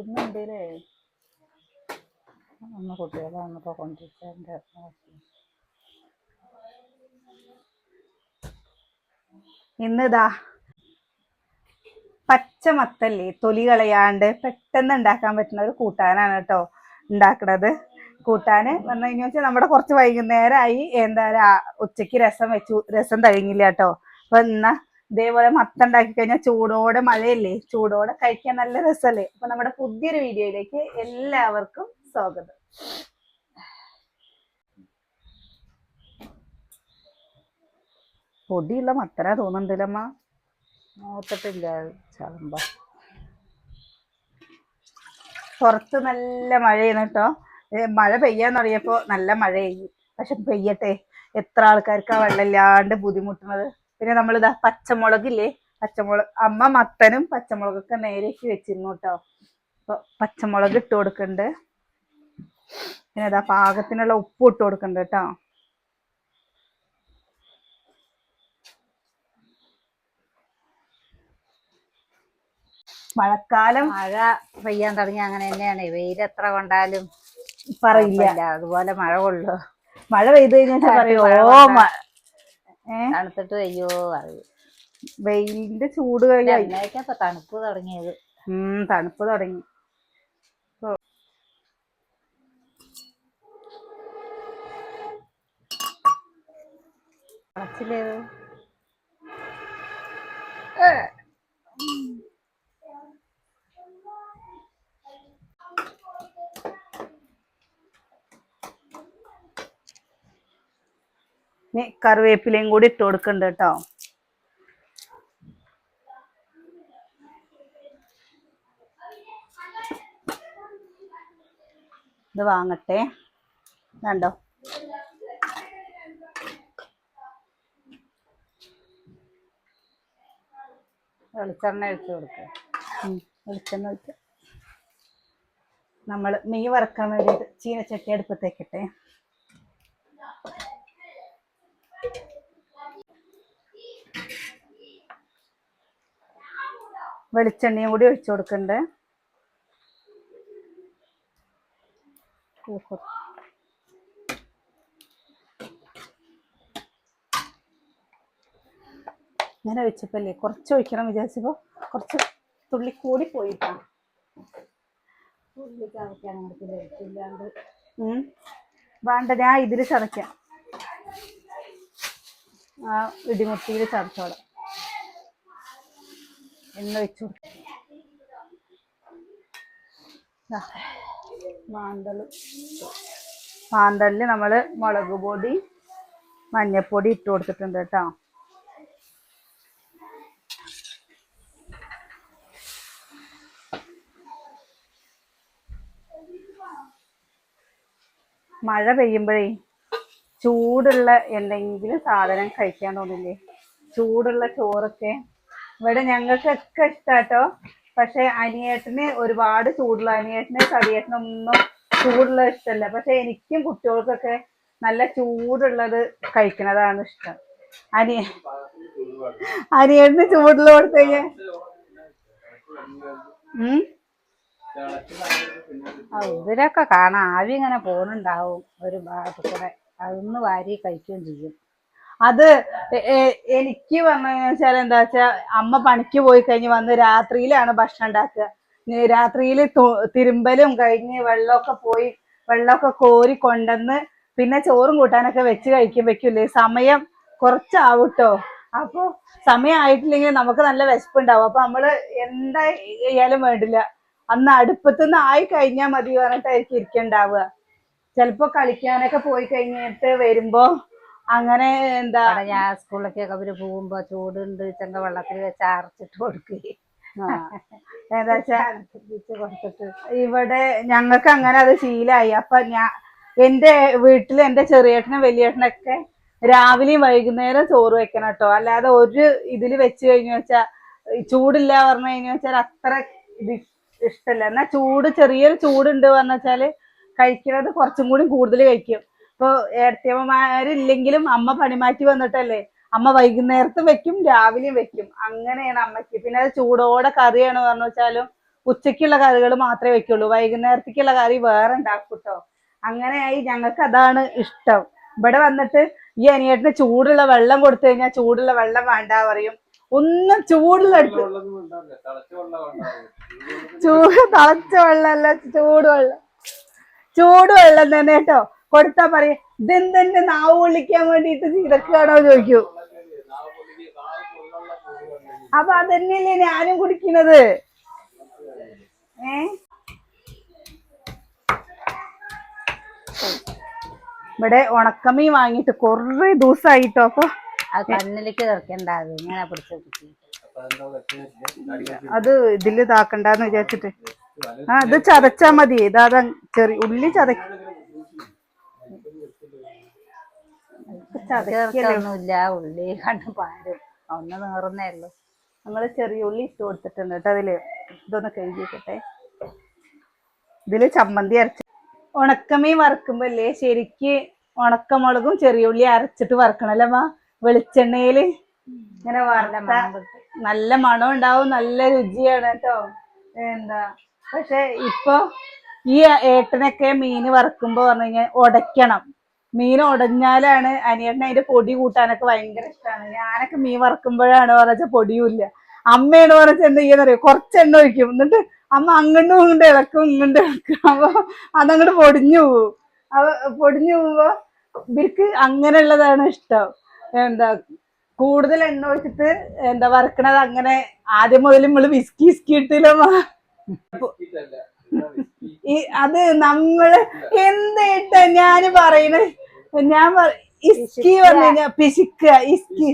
ഇന്നുണ്ടല്ലേ? ഒന്ന് കുട്ടികളെ വന്നപ്പോൾ കൊണ്ടിരിച്ചതിന്റെ ഇന്നിതാ പച്ചമത്തല്ലേ തൊലി കളയാണ്ട് പെട്ടെന്ന് ഉണ്ടാക്കാൻ പറ്റുന്ന ഒരു കൂട്ടാനാണ് കേട്ടോ ഉണ്ടാക്കണത്. കൂട്ടാന് പറഞ്ഞു കഴിഞ്ഞാൽ വെച്ചാൽ നമ്മുടെ കുറച്ച് വൈകുന്നേരമായി എന്താ ഉച്ചയ്ക്ക് രസം വെച്ചു രസം തഴിഞ്ഞില്ല കേട്ടോ. അപ്പൊ എന്നാ ഇതേപോലെ മത്ത ഉണ്ടാക്കി കഴിഞ്ഞാൽ ചൂടോടെ മഴയല്ലേ? ചൂടോടെ കഴിക്കാൻ നല്ല രസമല്ലേ അപ്പൊ നമ്മുടെ പുതിയൊരു വീഡിയോയിലേക്ക് എല്ലാവർക്കും സ്വാഗതം. പൊടിയുള്ള മത്തനാ തോന്നുന്നുണ്ടല്ലമ്മ. നോക്കത്തില്ല ചളമ്പ പുറത്ത് നല്ല മഴയാണ് കേട്ടോ. മഴ പെയ്യാൻ പറയപ്പോ നല്ല മഴയായി. പക്ഷെ പെയ്യട്ടെ എത്ര ആൾക്കാർക്ക് ആ വെള്ളമില്ലാണ്ട് ബുദ്ധിമുട്ടുന്നത്? പിന്നെ നമ്മളിതാ പച്ചമുളകില്ലേ? പച്ചമുളക് അമ്മ മത്തനും പച്ചമുളകൊക്കെ നേരേക്ക് വെച്ചിരുന്നു കേട്ടോ അപ്പൊ പച്ചമുളക് ഇട്ട് കൊടുക്കുന്നുണ്ട് പിന്നെ ഇതാ പാകത്തിനുള്ള ഉപ്പ് ഇട്ട് കൊടുക്കണ്ട് കേട്ടോ മഴക്കാലം മഴ പെയ്യാൻ തുടങ്ങി അങ്ങനെ തന്നെയാണ്. വെയിൽ എത്ര കൊണ്ടാലും പറയില്ല. അതുപോലെ മഴ കൊള്ളു മഴ പെയ്തു കഴിഞ്ഞാൽ പറയോ തണുത്തിട്ട് അയ്യോ വെയിലിന്റെ ചൂട് കഴിഞ്ഞാൽ എന്നേക്കാ തണുപ്പ് തുടങ്ങിയത്. ഉം തണുപ്പ് തുടങ്ങി. കളച്ചില്ലേത് ഇനി കറിവേപ്പിലയും കൂടി ഇട്ട് കൊടുക്കണ്ട് കേട്ടോ. ഇത് വാങ്ങട്ടെ. കണ്ടോ വെളിച്ചെണ്ണ ഒഴിച്ചു കൊടുക്കുക വെളിച്ചെണ്ണ ഒഴിച്ച്. നമ്മൾ മീൻ വറക്കാൻ വേണ്ടിയിട്ട് ചീനച്ചട്ടി അടുപ്പത്തേക്കിട്ടെ വെളിച്ചെണ്ണയും കൂടി ഒഴിച്ചു കൊടുക്കണ്ട്. ഇങ്ങനെ ഒഴിച്ചപ്പല്ലേ കുറച്ച് ഒഴിക്കണം വിചാരിച്ചപ്പോ കുറച്ച് തുള്ളി കൂടി പോയിട്ടാ. വേണ്ട ഞാൻ ഇതിൽ ചതയ്ക്കാം. ആ ഇടിമുട്ടിയിൽ ചതച്ചോളാം. എണ്ണ വെച്ചു. മാന്തൾ. മാന്തളിൽ നമ്മൾ മുളക് പൊടി മഞ്ഞപ്പൊടി ഇട്ട് കൊടുത്തിട്ടുണ്ട് കേട്ടോ. മഴ പെയ്യുമ്പോഴേ ചൂടുള്ള എന്തെങ്കിലും സാധനം കഴിക്കാൻ തോന്നില്ലേ? ചൂടുള്ള ചോറൊക്കെ ഇവിടെ ഞങ്ങൾക്കൊക്കെ ഇഷ്ടാട്ടോ. പക്ഷെ അനിയേട്ടന് ഒരുപാട് ചൂടുള്ള അനിയേട്ടന് ഒന്നും ചൂടുള്ള ഇഷ്ടമല്ല പക്ഷെ എനിക്കും കുട്ടികൾക്കൊക്കെ നല്ല ചൂടുള്ളത് കഴിക്കണതാണ് ഇഷ്ടം. അനിയ അനിയേട്ടന് ചൂടുള്ള കൊടുത്തു ഉം? ഇതിലൊക്കെ കാണാം. ആവി ഇങ്ങനെ പോണുണ്ടാവും. ഒരു ഭാഗത്ത് കൂടെ. അതൊന്ന് വാരി കഴിക്കുകയും ചെയ്യും. അത് എനിക്ക് വെച്ചാൽ എന്താ വെച്ചാ അമ്മ പണിക്ക് പോയി കഴിഞ്ഞ് വന്ന് രാത്രിയിലാണ് ഭക്ഷണം ഉണ്ടാക്കുക. രാത്രിയിൽ തിരുമ്പലും കഴിഞ്ഞ് വെള്ളമൊക്കെ പോയി വെള്ളമൊക്കെ കോരി കൊണ്ടുവന്ന് പിന്നെ ചോറും കൂട്ടാനൊക്കെ വെച്ച് കഴിക്കുമ്പോഴേക്കില്ലേ സമയം കുറച്ചാവട്ടോ അപ്പൊ സമയം ആയിട്ടില്ലെങ്കിൽ നമുക്ക് നല്ല വിശപ്പുണ്ടാവും. അപ്പൊ നമ്മൾ എന്തായാലും വേണ്ടില്ല. അന്ന് അടുപ്പത്ത് നിന്ന് ആയി കഴിഞ്ഞാൽ മതി പറഞ്ഞിട്ടായിരിക്കും ഇരിക്കണ്ടാവുക. ചിലപ്പോ കളിക്കാനൊക്കെ പോയി കഴിഞ്ഞിട്ട് വരുമ്പോ അങ്ങനെ എന്താ ഞാൻ സ്കൂളിലേക്കൊക്കെ അവർ പോകുമ്പോ ചൂടുണ്ട് ചെങ്ക വെള്ളത്തിൽ വെച്ച് അരച്ചിട്ട് കൊടുക്കുകയും എന്താ കൊടുത്തിട്ട്. ഇവിടെ ഞങ്ങൾക്ക് അങ്ങനെ അത് ശീലായി. അപ്പൊ ഞാൻ എന്റെ വീട്ടിൽ എന്റെ ചെറിയേട്ടനും വലിയേട്ടനൊക്കെ രാവിലെയും വൈകുന്നേരം ചോറ് വെക്കണം കേട്ടോ അല്ലാതെ ഒരു ഇതിൽ വെച്ച് കഴിഞ്ഞു വെച്ചാ ചൂടില്ല പറഞ്ഞു കഴിഞ്ഞു വെച്ചാൽ അത്ര ഇത് ഇഷ്ടല്ല. എന്നാ ചൂട് ചെറിയൊരു ചൂടുണ്ട് പറഞ്ഞു വെച്ചാൽ കഴിക്കുന്നത് കുറച്ചും കൂടി കൂടുതൽ കഴിക്കും. ഇപ്പൊ ഏർത്തിയമ്മമാരില്ലെങ്കിലും അമ്മ പണിമാറ്റി വന്നിട്ടല്ലേ? അമ്മ വൈകുന്നേരത്തും വെക്കും രാവിലെയും വെക്കും. അങ്ങനെയാണ് അമ്മയ്ക്ക്. പിന്നെ അത് ചൂടോടെ കറിയാണ് പറഞ്ഞു വെച്ചാലും ഉച്ചയ്ക്കുള്ള കറികൾ മാത്രമേ വെക്കുള്ളൂ. വൈകുന്നേരത്തേക്കുള്ള കറി വേറെ ഉണ്ടാക്കും കേട്ടോ അങ്ങനെയായി ഞങ്ങൾക്ക് അതാണ് ഇഷ്ടം. ഇവിടെ വന്നിട്ട് ഈ അനിയേട്ടന് ചൂടുള്ള വെള്ളം കൊടുത്തു കഴിഞ്ഞാൽ ചൂടുള്ള വെള്ളം വേണ്ട പറയും. ഒന്നും ചൂടുള്ള അടുത്ത് ചൂട് തളച്ച വെള്ളമല്ല ചൂട് വെള്ളം. വെള്ളം തന്നെ കേട്ടോ കൊടുത്താ പറയും. ഇതെന്തെന്റെ നാവ് പൊള്ളിക്കാൻ വേണ്ടിയിട്ട് ഇതൊക്കെയാണോ ചോദിക്കൂ. അപ്പൊ അതന്നെയല്ലേ ഞാനും കുടിക്കണത്. ഏ? ഇവിടെ ഉണക്കമീൻ വാങ്ങിയിട്ട് കൊറേ ദിവസമായിട്ടോ അപ്പൊ. അത് കണ്ണിലേക്ക് തീർക്കണ്ട അത് ഇങ്ങനെ പിടിച്ച് അത് ഇതിൽ ഇതാക്കണ്ടെന്ന് വിചാരിച്ചിട്ട്. ആ ഇത് ചതച്ചാ മതി. ഇതാ ചെറിയ ഉള്ളി ചതക്ക ചേർക്കൊന്നുമില്ല ഉള്ളി കണ്ട് പാരും. ഒന്ന് നേറുന്നേ ഉള്ളൂ. നമ്മൾ ചെറിയ ഉള്ളി ഇട്ട് കൊടുത്തിട്ടുണ്ട് കേട്ടോ അതിൽ. ഇതൊന്ന് കഴുകിക്കട്ടെ ഇതിൽ ചമ്മന്തി അരച്ച്. ഉണക്കമീൻ വറക്കുമ്പോ അല്ലേ ശരിക്ക് ഉണക്കമുളകും ചെറിയ ഉള്ളി അരച്ചിട്ട് വറക്കണല്ലേ മാ വെളിച്ചെണ്ണയിൽ. ഇങ്ങനെ വറുത്ത നല്ല മണം ഉണ്ടാവും. നല്ല രുചിയാണ് കേട്ടോ. എന്താ? പക്ഷെ ഇപ്പൊ ഈ ഏട്ടനൊക്കെ മീന് വറുക്കുമ്പോ പറഞ്ഞു കഴിഞ്ഞാൽ ഉടയ്ക്കണം മീൻ ഉടഞ്ഞാലാണ് അനിയണ്ണ അതിന്റെ പൊടി കൂട്ടാനൊക്കെ ഭയങ്കര ഇഷ്ടമാണ് ഞാനൊക്കെ മീൻ വറക്കുമ്പോഴാണ് പറഞ്ഞ പൊടിയുമില്ല. അമ്മയാണ് പറഞ്ഞ എന്ത് ചെയ്യാന്നറിയോ? കുറച്ച് എണ്ണ ഒഴിക്കും. എന്നിട്ട് അമ്മ അങ്ങോട്ടും ഇങ്ങോട്ട് ഇളക്കും ഇങ്ങോട്ട് ഇളക്കും. അപ്പൊ അതങ്ങോട്ട് പൊടിഞ്ഞു പോവും. അപ്പൊ പൊടിഞ്ഞു പോകുമ്പോ ഇവർക്ക് അങ്ങനെയുള്ളതാണ് ഇഷ്ടം. എന്താ കൂടുതൽ എണ്ണ ഒഴിച്ചിട്ട് എന്താ വറക്കണത് അങ്ങനെ ആദ്യം മുതൽ നമ്മൾ വിസ്കി വിസ്കി ഇട്ടില്ല. ഈ അത് നമ്മൾ എന്തിട്ട ഞാൻ പറയണേ ഞാൻ ഇസ്കി പറഞ്ഞു പിശിക്ക പിശിക്കുക ഇസ്കി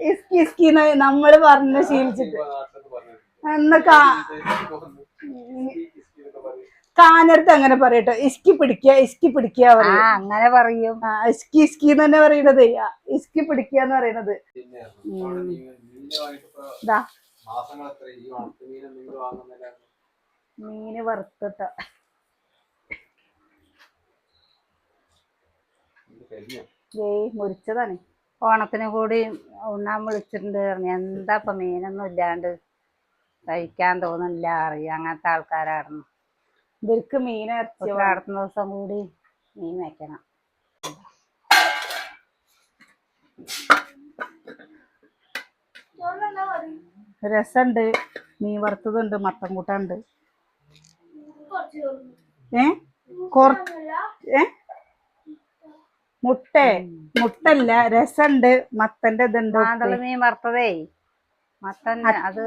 ഇസ്കി ഇസ്കി നമ്മൾ പറഞ്ഞ ശീലിച്ചിട്ട് എന്നൊക്കെ കാനരത്ത് അങ്ങനെ പറയട്ടോ ഇസ്കി പിടിക്കുക ഇസ്കി പിടിക്കുക ആ അങ്ങനെ പറയും ഇസ്കി ഇസ്കി എന്ന് തന്നെ പറയണത് ഇസ്കി പിടിക്കുക എന്ന് പറയണത് ഇതാ മീന് വറുത്തിട്ട. കഴിഞ്ഞു? ഏയ് മുരിച്ചതാണ് ഓണത്തിന് കൂടി ഉണ്ണാൻ വിളിച്ചിട്ടുണ്ട്. പറഞ്ഞു എന്താ ഇപ്പൊ മീനൊന്നും ഇല്ലാണ്ട് കഴിക്കാൻ തോന്നുന്നില്ല അറിയാം. അങ്ങനത്തെ ആൾക്കാരായിരുന്നു. ഇവർക്ക് മീൻ ഇറച്ചി അടുത്ത ദിവസം കൂടി മീൻ വെക്കണം രസമുണ്ട് മീൻ വറുത്തതുണ്ട് മത്തൻ കൂട്ടുണ്ട് ഏ? കൊറ ഏ? മുട്ടേ. മുട്ടല്ല രസമുണ്ട് മത്തന്റെ ഇതുണ്ട് മാന്തള മീൻ വറുത്തതേ. മത്തൻ അത്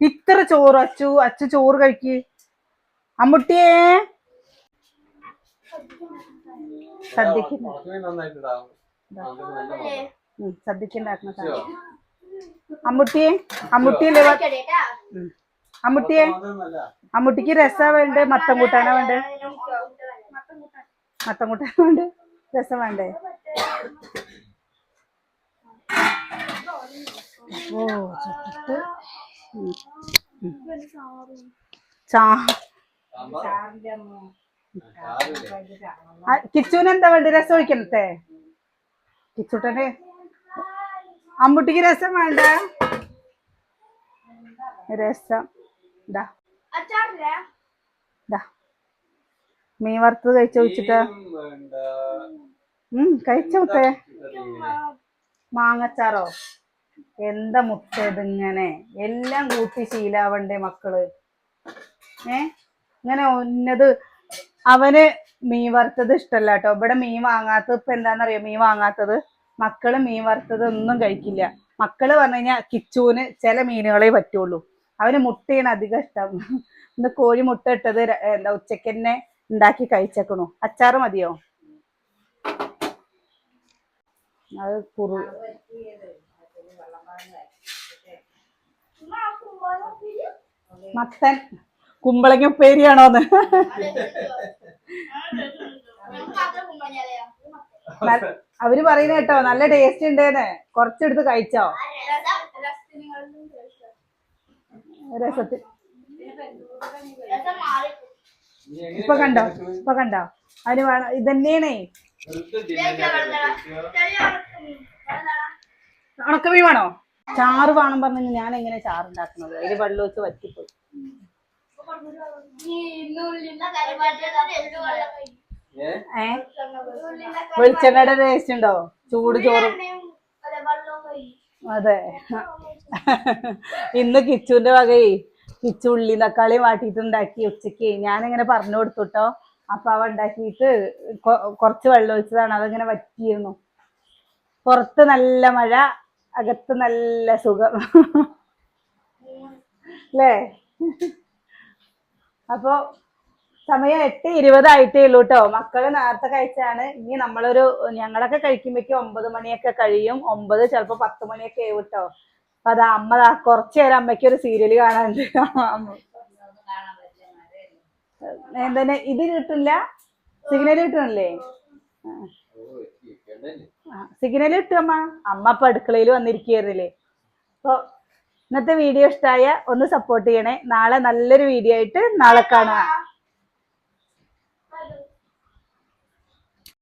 ഇത്ര ചോറ് അച്ചു. അച്ചു ചോറ് കഴിക്ക്. അമ്മുട്ടിയേ. സദ്യക്ക്. ഉണക്കമീൻ നന്നായിട്ടുണ്ടാവും. അത് നല്ല മണം. ഉം, സദ്യക്ക് ഉണ്ടാക്കുന്ന സാധനം. അമ്മുട്ടിയെ അമ്മുട്ടിയല്ലേ. അമ്മുട്ടിയെ. അമ്മുട്ടിക്ക് രസാ വേണ്ടേ മത്തം കൂട്ടാനാ വേണ്ടേ മത്തം കൂട്ടാൻ വേണ്ടേ രസം വേണ്ടേ ഓ ചുട്ടിട്ട്. ചാ? കിച്ചുവിന് എന്താ വേണ്ട രസം ഒഴിക്കണത്തെ കിച്ചുട്ടന് അമ്മുട്ടിക്ക് രസം വേണ്ട. രസം. മീൻ വറുത്തത് കഴിച്ച വെച്ചിട്ട്. ഉം കഴിച്ച മുട്ടേ. മാങ്ങച്ചാറോ? എന്താ മുട്ട ഇതിങ്ങനെ? എല്ലാം കൂട്ടി ശീലാവണ്ടേ മക്കൾ? ഏ? ഇങ്ങനെ ഒന്നത് അവന് മീൻ വറുത്തത് ഇഷ്ടല്ല കേട്ടോ. ഇവിടെ മീൻ വാങ്ങാത്തത് ഇപ്പൊ എന്താന്നറിയോ? മീൻ വാങ്ങാത്തത്? മക്കൾ മീൻ വറുത്തത് ഒന്നും കഴിക്കില്ല. മക്കൾ പറഞ്ഞു കഴിഞ്ഞാൽ കിച്ചൂന് ചില മീനുകളെ പറ്റുള്ളൂ. അവന് മുട്ടയാണ് അധികം ഇഷ്ടം. ഇന്ന് കോഴി മുട്ട ഇട്ടത് എന്താ ഉച്ചയ്ക്ക് തന്നെ ഉണ്ടാക്കി കഴിച്ചേക്കണു. അച്ചാറ് മതിയോ? അത് കുറു മത്തൻ കുമ്പളങ്ങ ഉപ്പേരിയാണോന്ന്. ന- അവർ പറയുന്ന കേട്ടോ നല്ല ടേസ്റ്റ് ഉണ്ടേന്ന്. കുറച്ചെടുത്ത് കഴിച്ചോ? രസത്തിൽ. ഇപ്പൊ കണ്ടോ? ഇപ്പൊ കണ്ടോ? അതിന് വേണം ഇതന്നെയാണേ ഉണക്കമീൻ വേണോ? ചാറ് വേണം പറഞ്ഞു ഞാൻ എങ്ങനെ ചാറ് ഉണ്ടാക്കുന്നത് അതിൽ വെള്ളം വെച്ച് വറ്റിപ്പോയി വെളിച്ചെണ്ണയുടെ ടേസ്റ്റ് ഉണ്ടോ? ചൂട് ചോറും. അതെ. ഇന്ന് കിച്ചുവിന്റെ വകയെ കിച്ചു ഉള്ളി തക്കാളി വാട്ടിയിട്ടുണ്ടാക്കി ഉച്ചയ്ക്ക്. ഞാനിങ്ങനെ പറഞ്ഞു കൊടുത്തുട്ടോ. അപ്പൊ അവ ഉണ്ടാക്കിയിട്ട് കൊറച്ച് കുറച്ച് വെള്ളം ഒഴിച്ചതാണ്. അതങ്ങനെ വറ്റിയിരുന്നു. പുറത്ത് നല്ല മഴ അകത്ത് നല്ല സുഖം. അല്ലേ അപ്പോ സമയം എട്ട് ഇരുപതായിട്ടേ ഉള്ളൂ കേട്ടോ മക്കൾ നേരത്തെ കഴിച്ചാണ്. ഇനി നമ്മളൊരു ഞങ്ങളൊക്കെ കഴിക്കുമ്പോഴേക്ക് ഒമ്പത് മണിയൊക്കെ കഴിയും. ഒമ്പത് ചിലപ്പോ പത്ത് മണിയൊക്കെ ആവും കേട്ടോ അപ്പൊ അത് അമ്മ കുറച്ചു നേരം അമ്മയ്ക്ക് ഒരു സീരിയൽ കാണാനുണ്ട്. എന്താണ് ഇത് കിട്ടില്ല സിഗ്നൽ കിട്ടണില്ലേ? സിഗ്നൽ കിട്ടും അമ്മ. അമ്മ ഇപ്പൊ അടുക്കളയിൽ വന്നിരിക്കുകയായിരുന്നില്ലേ? അപ്പൊ ഇന്നത്തെ വീഡിയോ ഇഷ്ടമായ ഒന്ന് സപ്പോർട്ട് ചെയ്യണേ. നാളെ നല്ലൊരു വീഡിയോ ആയിട്ട് നാളെ കാണാം.